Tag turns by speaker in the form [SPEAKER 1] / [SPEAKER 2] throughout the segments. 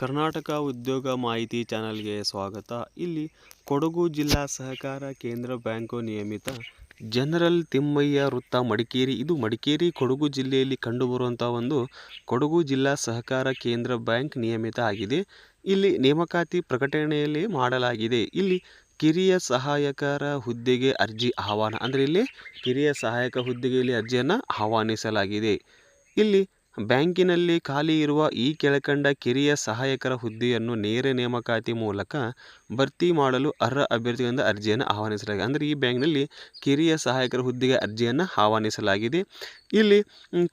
[SPEAKER 1] ಕರ್ನಾಟಕ ಉದ್ಯೋಗ ಮಾಹಿತಿ ಚಾನಲ್ಗೆ ಸ್ವಾಗತ. ಇಲ್ಲಿ ಕೊಡಗು ಜಿಲ್ಲಾ ಸಹಕಾರ ಕೇಂದ್ರ ಬ್ಯಾಂಕು ನಿಯಮಿತ ಜನರಲ್ ತಿಮ್ಮಯ್ಯ ವೃತ್ತ ಮಡಿಕೇರಿ. ಇದು ಮಡಿಕೇರಿ, ಕೊಡಗು ಜಿಲ್ಲೆಯಲ್ಲಿ ಕಂಡುಬರುವಂಥ ಒಂದು ಕೊಡಗು ಜಿಲ್ಲಾ ಸಹಕಾರ ಕೇಂದ್ರ ಬ್ಯಾಂಕ್ ನಿಯಮಿತ ಆಗಿದೆ. ಇಲ್ಲಿ ನೇಮಕಾತಿ ಪ್ರಕಟಣೆಯಲ್ಲಿ ಮಾಡಲಾಗಿದೆ. ಇಲ್ಲಿ ಕಿರಿಯ ಸಹಾಯಕರ ಹುದ್ದೆಗೆ ಅರ್ಜಿ ಆಹ್ವಾನ. ಅಂದರೆ ಇಲ್ಲಿ ಕಿರಿಯ ಸಹಾಯಕ ಹುದ್ದೆಗೆ ಇಲ್ಲಿ ಅರ್ಜಿಯನ್ನು ಆಹ್ವಾನಿಸಲಾಗಿದೆ. ಇಲ್ಲಿ ಬ್ಯಾಂಕಿನಲ್ಲಿ ಖಾಲಿ ಇರುವ ಈ ಕೆಳಕಂಡ ಕಿರಿಯ ಸಹಾಯಕರ ಹುದ್ದೆಯನ್ನು ನೇರ ನೇಮಕಾತಿ ಮೂಲಕ ಭರ್ತಿ ಮಾಡಲು ಅರ್ಹ ಅಭ್ಯರ್ಥಿಗಳಿಂದ ಅರ್ಜಿಯನ್ನು ಆಹ್ವಾನಿಸಲಾಗಿದೆ. ಅಂದರೆ ಈ ಬ್ಯಾಂಕ್ನಲ್ಲಿ ಕಿರಿಯ ಸಹಾಯಕರ ಹುದ್ದೆಗೆ ಅರ್ಜಿಯನ್ನು ಆಹ್ವಾನಿಸಲಾಗಿದೆ. ಇಲ್ಲಿ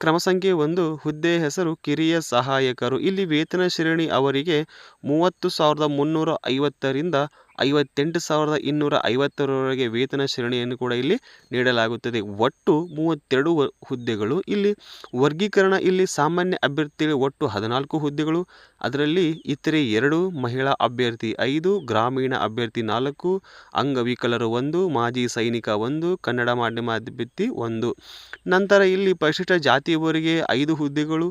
[SPEAKER 1] ಕ್ರಮ ಸಂಖ್ಯೆ ಒಂದು, ಹುದ್ದೆ ಹೆಸರು, ಕಿರಿಯ ಸಹಾಯಕರು. ಇಲ್ಲಿ ವೇತನ ಶ್ರೇಣಿ ಅವರಿಗೆ ಮೂವತ್ತು ಸಾವಿರದ ಮುನ್ನೂರ ಐವತ್ತರಿಂದ ಐವತ್ತೆಂಟು ಸಾವಿರದ ಇನ್ನೂರ ಐವತ್ತರವರೆಗೆ ವೇತನ ಶ್ರೇಣಿಯನ್ನು ಕೂಡ ಇಲ್ಲಿ ನೀಡಲಾಗುತ್ತದೆ. ಒಟ್ಟು ಮೂವತ್ತೆರಡು ಹುದ್ದೆಗಳು. ಇಲ್ಲಿ ವರ್ಗೀಕರಣ, ಇಲ್ಲಿ ಸಾಮಾನ್ಯ ಅಭ್ಯರ್ಥಿಗಳು ಒಟ್ಟು ಹದಿನಾಲ್ಕು ಹುದ್ದೆಗಳು. ಅದರಲ್ಲಿ ಇತರೆ ಎರಡು ಮಹಿಳಾ ಅಭ್ಯರ್ಥಿ, ಐದು ಗ್ರಾಮೀಣ ಅಭ್ಯರ್ಥಿ ನಾಲ್ಕು ಅಂಗವಿಕಲರು ಒಂದು, ಮಾಜಿ ಸೈನಿಕ ಒಂದು, ಕನ್ನಡ ಮಾಧ್ಯಮ ಅಭ್ಯರ್ಥಿ ಒಂದು. ನಂತರ ಇಲ್ಲಿ ಪರಿಶಿಷ್ಟ ಜಾತಿಯವರಿಗೆ ಐದು ಹುದ್ದೆಗಳು,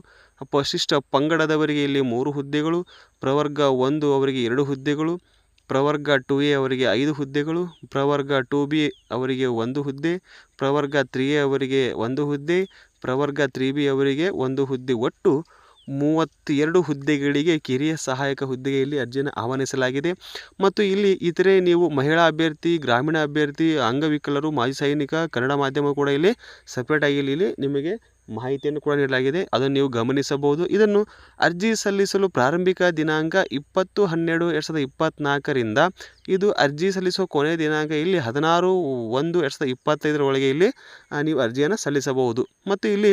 [SPEAKER 1] ಪರಿಶಿಷ್ಟ ಪಂಗಡದವರಿಗೆ ಇಲ್ಲಿ ಮೂರು ಹುದ್ದೆಗಳು, ಪ್ರವರ್ಗ ಒಂದು ಅವರಿಗೆ ಎರಡು ಹುದ್ದೆಗಳು, ಪ್ರವರ್ಗ ಟು ಎ ಅವರಿಗೆ ಐದು ಹುದ್ದೆಗಳು, ಪ್ರವರ್ಗ ಟು ಬಿ ಅವರಿಗೆ ಒಂದು ಹುದ್ದೆ, ಪ್ರವರ್ಗ ತ್ರೀ ಎ ಅವರಿಗೆ ಒಂದು ಹುದ್ದೆ, ಪ್ರವರ್ಗ ತ್ರೀ ಬಿ ಅವರಿಗೆ ಒಂದು ಹುದ್ದೆ. ಒಟ್ಟು ಮೂವತ್ತೆರಡು ಹುದ್ದೆಗಳಿಗೆ ಕಿರಿಯ ಸಹಾಯಕ ಹುದ್ದೆಗೆ ಇಲ್ಲಿ ಅರ್ಜಿಯನ್ನು ಆಹ್ವಾನಿಸಲಾಗಿದೆ. ಮತ್ತು ಇಲ್ಲಿ ಇತರೆ ನೀವು ಮಹಿಳಾ ಅಭ್ಯರ್ಥಿ, ಗ್ರಾಮೀಣ ಅಭ್ಯರ್ಥಿ, ಅಂಗವಿಕಲರು, ಮಾಜಿ ಸೈನಿಕ, ಕನ್ನಡ ಮಾಧ್ಯಮ ಕೂಡ ಇಲ್ಲಿ ಸಪ್ರೇಟಾಗಿ ಇಲ್ಲಿ ಇಲ್ಲಿ ನಿಮಗೆ ಮಾಹಿತಿಯನ್ನು ಕೂಡ ನೀಡಲಾಗಿದೆ. ಅದನ್ನು ನೀವು ಗಮನಿಸಬಹುದು. ಇದನ್ನು ಅರ್ಜಿ ಸಲ್ಲಿಸಲು ಪ್ರಾರಂಭಿಕ ದಿನಾಂಕ ಇಪ್ಪತ್ತು ಹನ್ನೆರಡು ಎರಡು ಸಾವಿರದ ಇಪ್ಪತ್ತ್ನಾಲ್ಕರಿಂದ ಇದು ಅರ್ಜಿ ಸಲ್ಲಿಸುವ ಕೊನೆಯ ದಿನಾಂಕ ಇಲ್ಲಿ ಹದಿನಾರು ಒಂದು ಎರಡು ಸಾವಿರದ ಇಪ್ಪತ್ತೈದರ ಒಳಗೆ ಇಲ್ಲಿ ನೀವು ಅರ್ಜಿಯನ್ನು ಸಲ್ಲಿಸಬಹುದು. ಮತ್ತು ಇಲ್ಲಿ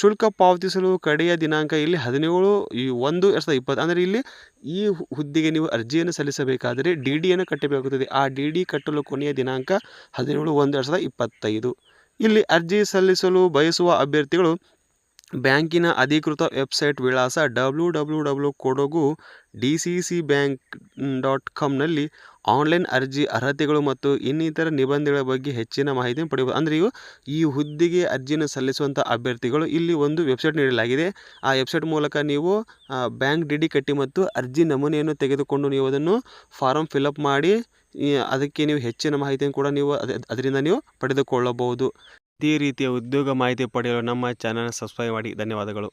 [SPEAKER 1] ಶುಲ್ಕ ಪಾವತಿಸಲು ಕಡೆಯ ದಿನಾಂಕ ಇಲ್ಲಿ ಹದಿನೇಳು ಈ ಒಂದು ಎರಡು ಸಾವಿರದ ಇಪ್ಪತ್ತು, ಅಂದರೆ ಇಲ್ಲಿ ಈ ಹುದ್ದೆಗೆ ನೀವು ಅರ್ಜಿಯನ್ನು ಸಲ್ಲಿಸಬೇಕಾದರೆ ಡಿ ಡಿಯನ್ನು ಕಟ್ಟಬೇಕಾಗುತ್ತದೆ. ಆ ಡಿ ಡಿ ಕಟ್ಟಲು ಕೊನೆಯ ದಿನಾಂಕ ಹದಿನೇಳು ಒಂದು ಎರಡು ಸಾವಿರದ ಇಪ್ಪತ್ತೈದು. ಇಲ್ಲಿ ಅರ್ಜಿ ಸಲ್ಲಿಸಲು ಬಯಸುವ ಅಭ್ಯರ್ಥಿಗಳು ಬ್ಯಾಂಕಿನ ಅಧಿಕೃತ ವೆಬ್ಸೈಟ್ ವಿಳಾಸ W W W Kodagu D C C bank dot ಕಾಮ್ನಲ್ಲಿ online ಅರ್ಜಿ, ಅರ್ಹತೆಗಳು ಮತ್ತು ಇನ್ನಿತರ ನಿಬಂಧನೆಗಳ ಬಗ್ಗೆ ಹೆಚ್ಚಿನ ಮಾಹಿತಿಯನ್ನು ಪಡೆಯಬಹುದು. ಅಂದರೆ ಇವು ಈ ಹುದ್ದೆಗೆ ಅರ್ಜಿಯನ್ನು ಸಲ್ಲಿಸುವಂಥ ಅಭ್ಯರ್ಥಿಗಳು ಇಲ್ಲಿ ಒಂದು ವೆಬ್ಸೈಟ್ ನೀಡಲಾಗಿದೆ. ಆ ವೆಬ್ಸೈಟ್ ಮೂಲಕ ನೀವು ಬ್ಯಾಂಕ್ ಡಿ ಡಿ ಕಟ್ಟಿ ಮತ್ತು ಅರ್ಜಿ ನಮೂನೆಯನ್ನು ತೆಗೆದುಕೊಂಡು ನೀವು ಅದನ್ನು ಫಾರಮ್ ಫಿಲಪ್ ಮಾಡಿ ಅದಕ್ಕೆ ನೀವು ಹೆಚ್ಚಿನ ಮಾಹಿತಿಯನ್ನು ಕೂಡ ನೀವು ಅದ, ಅದರಿಂದ ನೀವು ಪಡೆದುಕೊಳ್ಳಬಹುದು. ಇದೇ ರೀತಿಯ ಉದ್ಯೋಗ ಮಾಹಿತಿ ಪಡೆಯಲು ನಮ್ಮ ಚಾನಲ್ ಸಬ್ಸ್ಕ್ರೈಬ್ ಮಾಡಿ. ಧನ್ಯವಾದಗಳು.